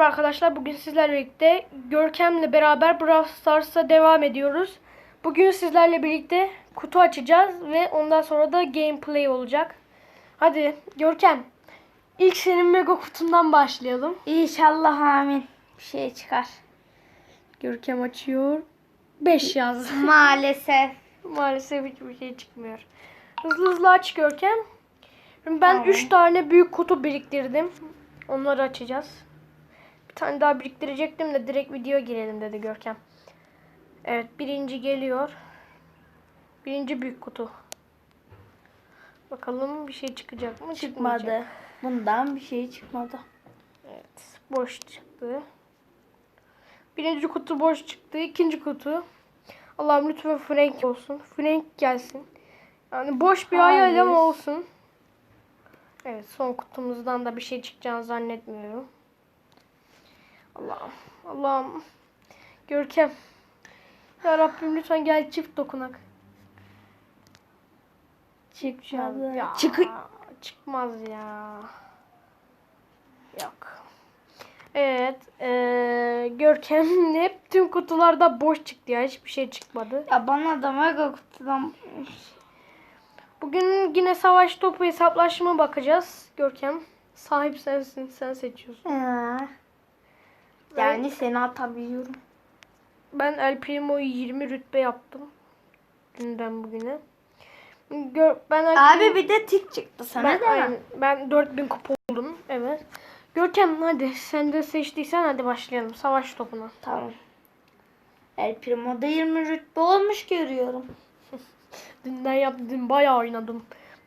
Merhaba arkadaşlar. Bugün sizlerle birlikte Görkem'le beraber Brawl Stars'a devam ediyoruz. Bugün sizlerle birlikte kutu açacağız ve ondan sonra da gameplay olacak. Hadi Görkem. İlk senin mega kutundan başlayalım. İnşallah amin. Bir şey çıkar. Görkem açıyor. 5 yaz. Maalesef. Maalesef hiçbir şey çıkmıyor. Hızlı hızlı aç Görkem. Ben Tamam. 3 tane büyük kutu biriktirdim. Onları açacağız. Bir tane daha biriktirecektim de direkt video girelim dedi Görkem. Evet birinci geliyor. Birinci büyük kutu. Bakalım bir şey çıkacak mı? Çıkmayacak. Çıkmadı. Bundan bir şey çıkmadı. Evet boş çıktı. Birinci kutu boş çıktı. İkinci kutu. Allah'ım lütfen Frank olsun. Frank gelsin. Yani boş bir hayal ama olsun. Evet son kutumuzdan da bir şey çıkacağını zannetmiyorum. Allah'ım. Allah'ım. Görkem. Ya Rabbim lütfen gel çift dokunak. Çıkmadı. Ya, Çık çıkmaz ya. Yok. Evet. Eee Görkem hep tüm kutularda boş çıktı ya. Hiçbir şey çıkmadı. ya bana da mega kutudan Bugün yine savaş topu hesaplaşma bakacağız. Görkem. Sahip sensin. Sen seçiyorsun. Ee, yani seni atabiliyorum. Ben El Primo'yu 20 rütbe yaptım. Dünden bugüne. Gör, ben El Abi bir de tik çıktı sana ben, değil mi? ben 4000 kupa oldum. Evet. Görkem hadi sen de seçtiysen hadi başlayalım savaş topuna. Tamam. El Primo'da 20 rütbe olmuş görüyorum. Dünden yaptım. Dün bayağı oynadım.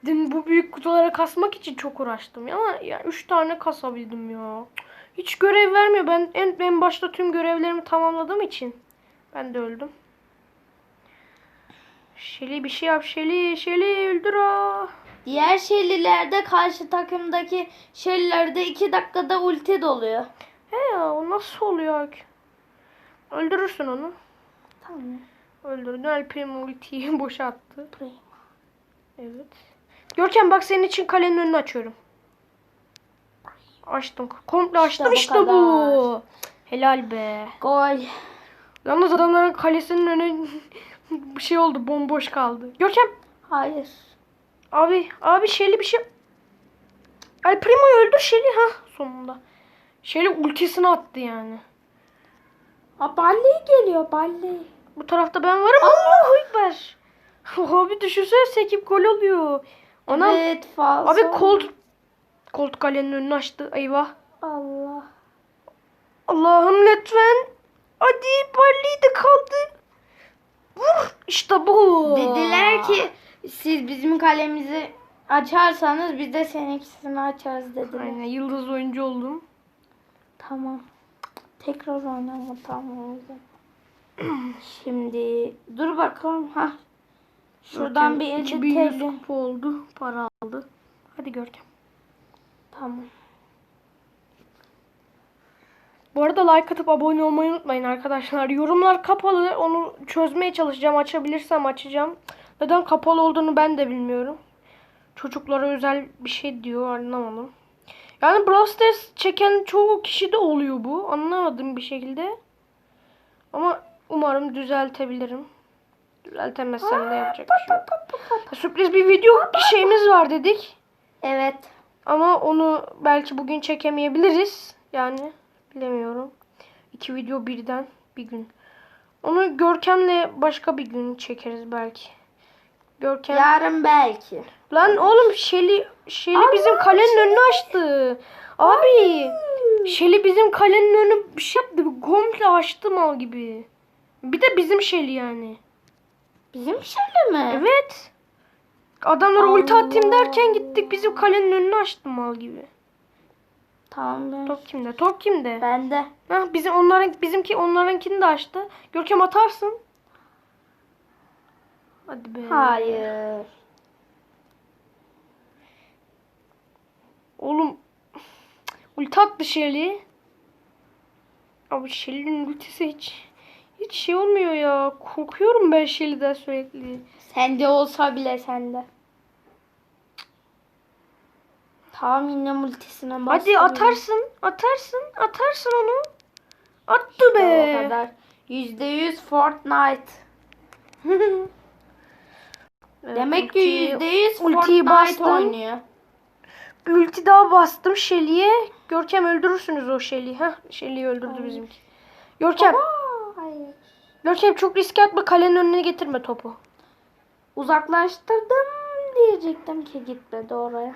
Dün bu büyük kutulara kasmak için çok uğraştım. Ama ya 3 tane kasabildim ya. Hiç görev vermiyor. Ben en, en başta tüm görevlerimi tamamladığım için. Ben de öldüm. Şeli bir şey yap. Şeli, Şeli öldür ha. Diğer şellilerde karşı takımdaki şellilerde 2 dakikada ulti doluyor. He ya o nasıl oluyor ki? Öldürürsün onu. Tamam. Öldürdün. El Primo ultiyi boşalttı. Primo. Evet. Görkem bak senin için kalenin önünü açıyorum. Açtım. Komple açtım bu işte bu. kadar. Helal be. Gol. Yalnız adamların kalesinin önü bir şey oldu. Bomboş kaldı. Görkem. Hayır. Abi. Abi Shelly bir şey. El Primo'yu öldür Shelly. ha sonunda. Shelly ultisini attı yani. Ha Barley geliyor Barley. Bu tarafta ben varım. Allahu Ekber. Abi düşünsene sekip gol oluyor. Anam. Evet fazla. Abi Colt Colt kalenin önünü açtı. Eyvah. Allah. Allah'ım lütfen. Hadi Barley de kaldı. Vur. İşte bu. Dediler ki siz bizim kalemizi açarsanız biz de seninkisini açarız dediler. Aynen yıldız oyuncu oldum. Tamam. Tekrar oynama tamam. Şimdi dur bakalım ha. Şuradan bir Görkem, 50 2100 TL. kupa oldu. Para aldı. Hadi Görkem. Tamam. Bu arada like atıp abone olmayı unutmayın arkadaşlar. Yorumlar kapalı. Onu çözmeye çalışacağım. Açabilirsem açacağım. Neden kapalı olduğunu ben de bilmiyorum. Çocuklara özel bir şey diyor. Anlamadım. Yani Brawl Stars çeken çoğu kişi de oluyor bu. Anlamadım bir şekilde. Ama umarım düzeltebilirim. Düzeltemezsem de yapacak bir şey yok. Sürpriz bir video şeyimiz var dedik. Evet. Ama onu belki bugün çekemeyebiliriz. Yani bilemiyorum. İki video birden bir gün. Onu Görkem'le başka bir gün çekeriz belki. Görkem. Yarın belki. Lan oğlum Şeli Şeli bizim kalenin önünü açtı. Abi Şeli bizim kalenin önünü bir şey yaptı. Komple açtı mal gibi. Bir de bizim Şeli yani. Bizim şöyle mi? Evet. Adamlara ulti atayım derken gittik bizim kalenin önünü açtı mal gibi. Tamam ben. Top kimde? Top kimde? Ben de. Ha, bizim onların bizimki onlarınkini de açtı. Görkem atarsın. Hadi be. Hayır. Oğlum ulti attı Shelly. Abi Shelly'nin ultisi hiç hiç şey olmuyor ya. Korkuyorum ben Shelly'den sürekli. Sende olsa bile sende. Tamam yine multisine bastım. Hadi atarsın. Atarsın. Atarsın onu. Attı O be. kadar. %100 Fortnite. Demek ki ultiyi- %100 ultiyi Fortnite bastın. oynuyor. Bir ulti daha bastım Shelly'e. Görkem öldürürsünüz o Shelly'i. Heh, Shelly'yi öldürdü bizimki. Görkem. Aa, hayır. Görkem çok riske atma. Kalenin önüne getirme topu. Uzaklaştırdım diyecektim ki gitmedi oraya.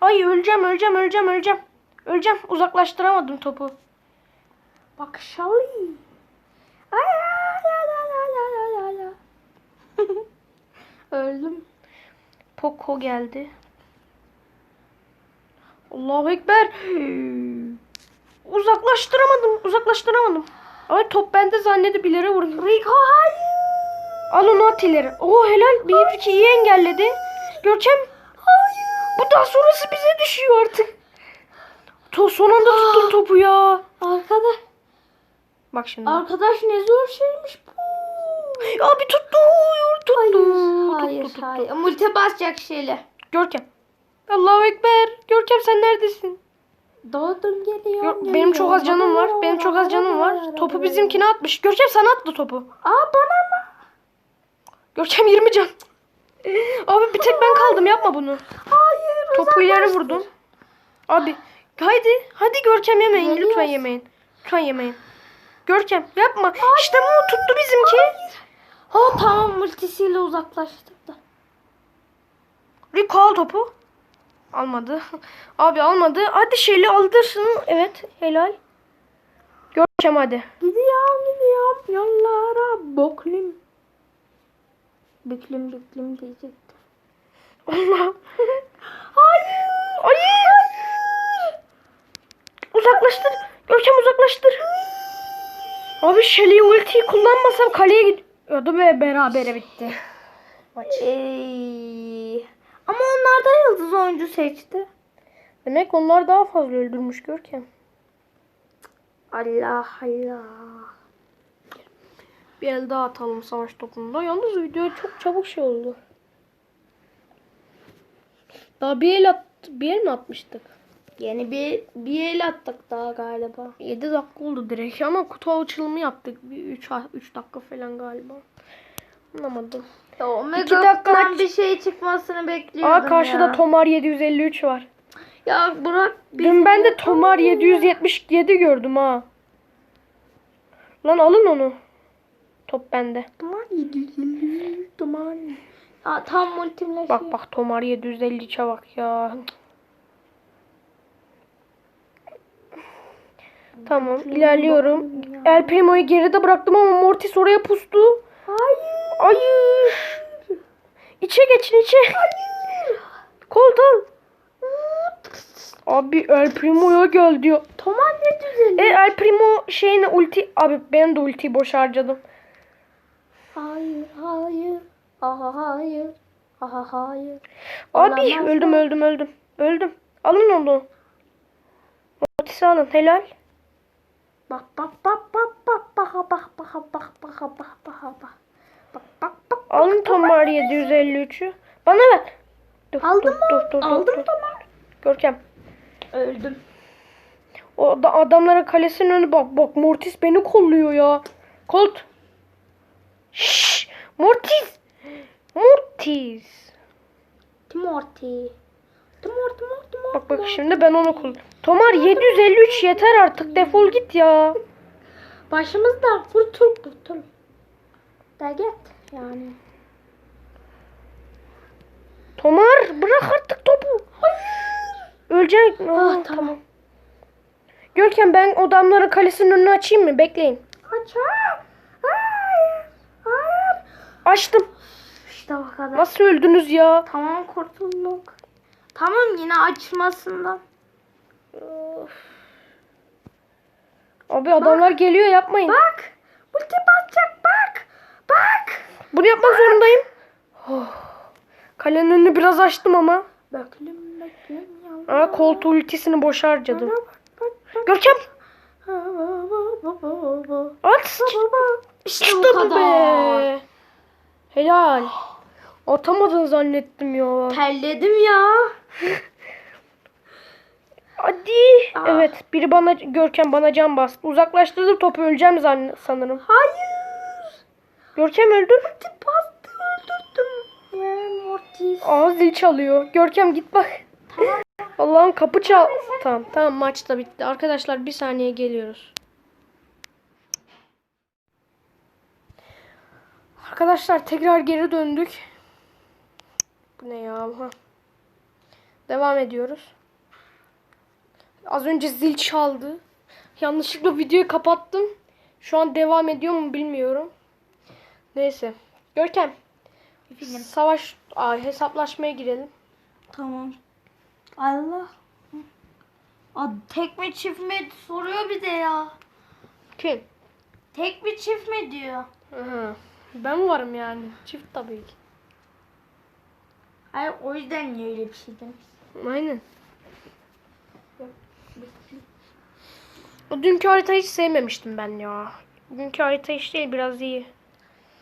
Ay öleceğim, öleceğim, öleceğim, öleceğim. Öleceğim. Uzaklaştıramadım topu. Bak Shelly. Ay ay ay ay ay ay ay. Öldüm. Poco geldi. Allahu Ekber. Uzaklaştıramadım. Uzaklaştıramadım. Ay top bende zannedip ileri vurdum. Rico hayır. Al ileri. Oo helal. Bir iki iyi engelledi. Görkem. Hayır. Bu daha sonrası bize düşüyor artık. To son anda tuttum topu ya. Arkadaş, Bak şimdi. arkadaş ne zor şeymiş bu. Abi tuttu. Tuttu. Hayır, hayır, tuttu, tuttu. hayır. Multi basacak şeyle. Görkem. Allahu Ekber. Görkem sen neredesin? Doğdum geliyor. Gör- benim çok az canım var. Benim çok az canım var. Topu bizimkine atmış. Görkem sana attı topu. Aa bana mı? Görkem 20 can. Abi bir tek ben kaldım yapma bunu. Hayır. Topu ileri vurdum. Abi haydi hadi Görkem yemeyin lütfen Geliyoruz. yemeyin. Lütfen yemeyin. Görkem yapma. İşte bu tuttu bizimki. Ha tamam multisiyle uzaklaştırdı. Rico al topu. Almadı. Abi almadı. Hadi şeyli aldırsın. Evet helal. Görkem hadi. Gidiyorum gidiyorum yollara boklum. Büklüm büklüm diyecektim. Allah. Hayır. Hayır. Uzaklaştır. Görkem uzaklaştır. Abi Shelly ultiyi kullanmasam kaleye gidiyordu ve berabere bitti. Maç. Ama onlar da yıldız oyuncu seçti. Demek onlar daha fazla öldürmüş Görkem. Allah Allah. Bir el daha atalım savaş topunda. Yalnız video çok çabuk şey oldu. Daha bir el at, bir el mi atmıştık? Yeni bir bir el attık daha galiba. 7 dakika oldu direkt ama kutu açılımı yaptık. Bir 3 3 dakika falan galiba. Anlamadım. Ya o İki dakika Megap'tan maç- bir şey çıkmasını bekliyordum Aa karşıda ya. Tomar 753 var. Ya bırak Dün ben de Tomar 777 gördüm ha. Lan alın onu. Top bende. Duman 750 duman. Aa, tam multimle Bak bak Tomar 753'e bak ya. Tamam ilerliyorum. El Primo'yu geride bıraktım ama Mortis oraya pustu. Hayır. Hayır. İçe geçin içe. Kolt al. Abi El Primo'ya gel diyor. Toman 750. E El Primo şeyine ulti... Abi ben de ultiyi boş harcadım. Hayır hayır. Aha hayır. Aha hayır. Abi Olamaz öldüm mı? öldüm öldüm. Öldüm. Alın onu. Mortis'i alın helal. Bak bak bak bak bak bak bak bak bak bak bak bak bak bak. Bak bak. Alın Tomar 753'ü. Bana ver. Dur, Aldım dur, mı? dur, dur, Aldım dur. tamam. Görkem. Öldüm. O da adamların kalesinin önü bak. Bak Mortis beni kolluyor ya. Colt. Şşş. Mortis. Mortis. Timorty. Timor Timor Timor. Bak bak şimdi ben onu kul. Tomar 753 yeter artık defol git ya. Başımızda kurtul kurtul. Da git yani. Tomar bırak artık topu. Hayır. Öleceksin. Ah, tamam. tamam. Görkem ben adamların kalesinin önünü açayım mı? Bekleyin. Aç. ha. Hayır. Hayır. Açtım. İşte o kadar. Nasıl öldünüz ya? Tamam kurtulduk. Tamam yine açmasından. Abi adamlar geliyor yapmayın. Bak. Multi basacak bak. Bak. Bunu yapmak zorundayım. Oh. Kalenin önünü biraz açtım ama. Beklem beklem yavrum. Aa, kolt ultisini boş harcadım. Bak bak bak. Görkem at. İşte bu kadar. be. Helal. Atamadın zannettim ya. Terledim ya. Hadi. Aa. Evet biri bana Görkem bana can bastı. Uzaklaştırdım topu öleceğim zann- sanırım. Hayır. Görkem öldür. Bastı öldürdüm. Mortis. Aa zil çalıyor. Görkem git bak. Allah'ım kapı çal. Tamam tamam maç da bitti. Arkadaşlar bir saniye geliyoruz. Arkadaşlar tekrar geri döndük. Bu ne ya? Ha. Devam ediyoruz. Az önce zil çaldı. Yanlışlıkla videoyu kapattım. Şu an devam ediyor mu bilmiyorum. Neyse. Görkem. Savaş Aa, hesaplaşmaya girelim. Tamam. Allah. Aa, tek mi çift mi soruyor bir de ya. Kim? Tek mi çift mi diyor. Aha. Ben varım yani. Çift tabii ki. Hayır o yüzden niye öyle bir şey demiş. Aynen. O dünkü haritayı hiç sevmemiştim ben ya. Dünkü harita hiç değil biraz iyi.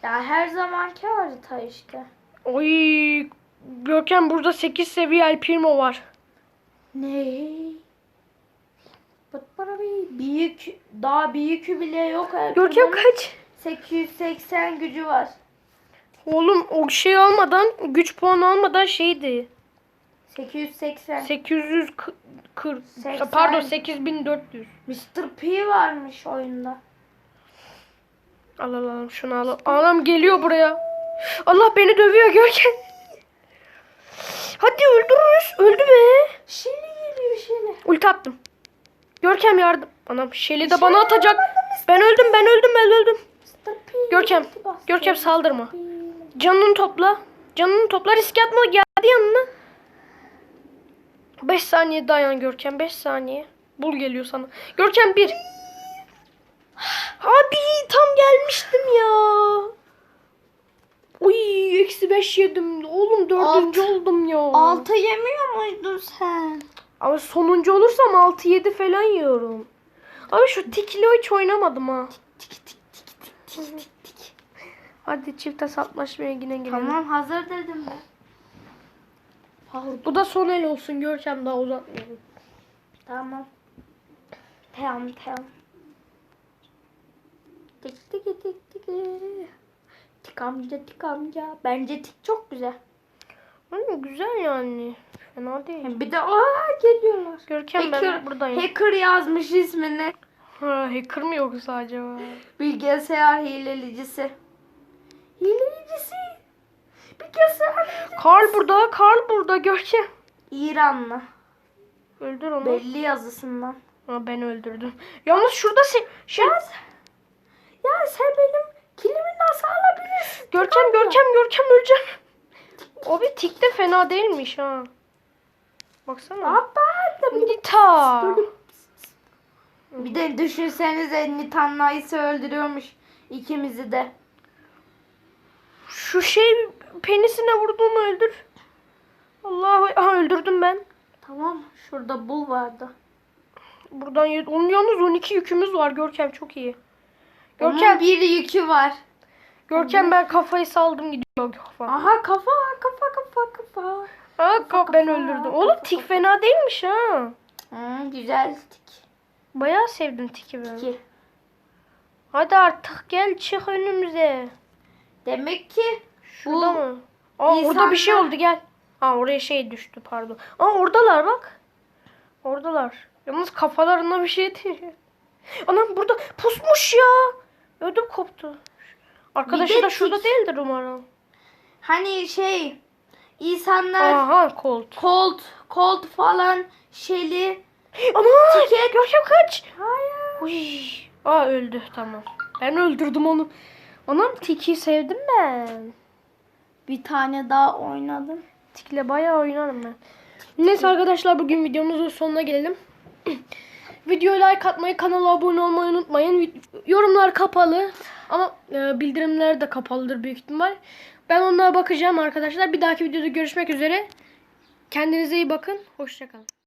Ya her zamanki harita işte. Oy Görkem burada 8 seviye El Primo var. Ne? Bak bana bir büyük daha büyükü bile yok. Görkem kaç? 880 gücü var. Oğlum o şey almadan güç puanı almadan şeydi. 880. 840 Seksen. pardon 8400. Mr. P varmış oyunda. Al al al şunu al. Anam geliyor buraya. Allah beni dövüyor Görkem. Hadi öldürürüz. Öldü be. Şili geliyor Şili. Ulti attım. Görkem yardım. Anam Şeli de bana atacak. Ben öldüm ben öldüm ben öldüm. Görkem. Görkem saldırma. Canını topla. Canını topla riske atma geldi yanına. 5 saniye dayan Görkem 5 saniye. Bul geliyor sana. Görkem 1. Abi tam gelmiştim ya. Uy eksi 5 yedim. Oğlum dördüncü oldum ya. Altı yemiyor muydun sen? Ama sonuncu olursam 6-7 falan yiyorum. Abi şu tikli hiç oynamadım ha. Tik tik tik tik tik tik tik. Hadi çift hesaplaşmaya yine girelim. Tamam hazır dedim ben. Pardon. Bu da son el olsun Görkem daha uzatmayalım. Tamam. Tamam tamam. Tik tik tik tik. Tik amca tik amca. Bence tik çok güzel. Hı, güzel yani. Fena değil. Bir de aa geliyorlar. Görkem ben Hacker, buradayım. hacker yazmış ismini. Ha, hacker mı yoksa acaba? Bilgisayar hilelicisi. Hilelicisi. Karl burada, Karl burada Görkem. İranlı. Öldür onu. Belli yazısından. Ha, ben öldürdüm. Yalnız şurada se şey... Ya sen benim kilimi nasıl alabilirsin? Görkem, Görkem, Görkem öleceğim. O bir tik de fena değilmiş ha. Baksana. Baba Nita. Bir de düşünsenize Nitan Nice'ı öldürüyormuş ikimizi de. Şu şey penisine vurduğumu öldür. Allahu Aha, öldürdüm ben. Tamam şurada bul vardı. Buradan onun yalnız 12 yükümüz var Görkem çok iyi. Görkem Görkem bir yükü var. Görkem ben kafayı saldım gidiyor kafa. Aha kafa kafa kafa kafa. Ha, ka- ben kafa, öldürdüm. kafa, Oğlum kafa. tik fena değilmiş ha. Hı, güzel tik. Bayağı sevdim tiki ben. Ki. Hadi artık gel çık önümüze. Demek ki Şurada Bu mı? Aa orada bir şey oldu gel. Aa oraya şey düştü pardon. Aa oradalar bak. Oradalar. Yalnız kafalarına bir şey değil. Anam burada pusmuş ya. Ödüm koptu. Arkadaşı da şurada değildir umarım. hani şey insanlar Aha Colt. Colt, Colt falan Shelly. Ama Tiket. Görkem kaç. Hayır. Uy. Aa öldü tamam. Ben öldürdüm onu. Anam Tiki sevdim ben. Bir tane daha oynadım. Tikle bayağı oynarım ben. Neyse arkadaşlar bugün videomuzun sonuna gelelim. Videoya like atmayı, kanala abone olmayı unutmayın. Yorumlar kapalı ama e, bildirimler de kapalıdır büyük ihtimal. Ben onlara bakacağım arkadaşlar. Bir dahaki videoda görüşmek üzere. Kendinize iyi bakın. Hoşçakalın.